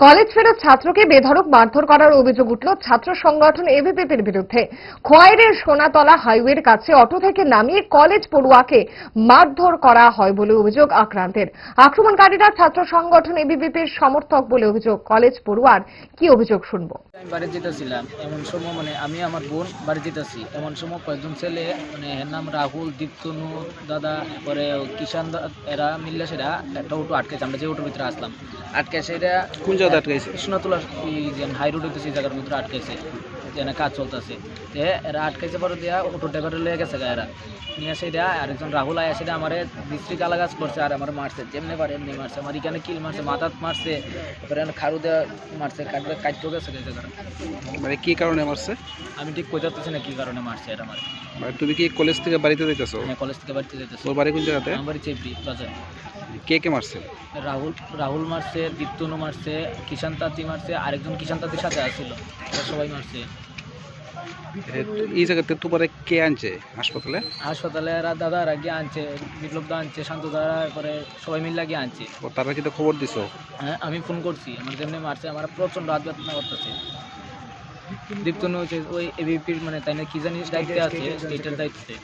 College ফেরত ছাত্রকে বেধড়ক মারধর করার অভিযোগ উঠল ছাত্র সংগঠন এবিপিপির বিরুদ্ধে। খোয়াইরের সোনাতলা হাইওয়ের কাছে অটো থেকে নামিয়ে কলেজ পড়ুয়াকে মারধর করা হয় বলে অভিযোগ আক্রান্তের। আক্রমণকারীরা ছাত্র সংগঠন এবিপিপির সমর্থক বলে অভিযোগ। কলেজ পড়ুয়ার কি অভিযোগ শুনব? আমি বাড়ি যেতেছিলাম এমন সময় মানে আমি আমার বোন বাড়ি যেতেছি এমন সময় কয়েকজন ছেলে মানে এর নাম রাহুল দীপ্তনু দাদা পরে কিষান এরা মিললে সেটা একটা অটো আটকেছে। আমরা যে অটোর ভিতরে আসলাম। আটকে সেটা জায়গাতে আটকাইছে। সোনাতলা হাই রোডে সেই জায়গার ভিতরে আটকেছে যেখানে কাজ চলতেছে। তে এরা আটকাইছে পরে দিয়া অটো ড্রাইভারে লয়ে গেছে গা এরা। নিয়ে সেটা আরেকজন রাহুল আয়া সেটা আমার ডিস্ট্রিক্ট আলাগাজ করছে আর আমার মারছে। যেমনি পারে এমনি মারছে। আমার এখানে কিল মারছে মাথাত মারছে। এখানে খারু দেওয়া মারছে কাটবে কাটতেও গেছে জায়গাটা। মানে কি কারণে মারছে? আমি ঠিক কই যাচ্ছি না কি কারণে মারছে এরা আমার। মানে তুমি কি কলেজ থেকে বাড়িতে যেতেছো আমি কলেজ থেকে বাড়িতে তোর বাড়ি কোন জায়গাতে? আমার বাড়ি চেপড়ি বাজার কে কে মারছে? রাহুল রাহুল মারছে দীপ্তনু মারছে কিষান তাঁতি মারছে আরেকজন কিষান তাঁতির সাথে আসছিল সবাই মারছে। এই জায়গাতে তোমারে কে আনছে? হাসপাতালে? হাসপাতালে দাদারা গিয়ে আনছে বিপ্লব দা আনছে শান্ত দাদা পরে সবাই মিলে গিয়ে আনছে। তারা কি তো খবর দিছো? হ্যাঁ আমি ফোন করছি আমার যেমনি মারছে আমার প্রচণ্ড হাত ব্যথা করতেছে। দীপ্তনু হচ্ছে ওই এবিপির মানে তাই না কি জানি দায়িত্বে আছে স্টেটের দায়িত্বে।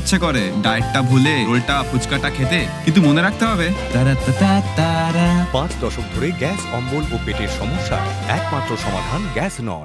ইচ্ছে করে ডায়েটটা ভুলে রোলটা ফুচকাটা খেতে কিন্তু মনে রাখতে হবে। পাঁচ দশক ধরে গ্যাস অম্বল ও পেটের সমস্যা একমাত্র সমাধান গ্যাস নল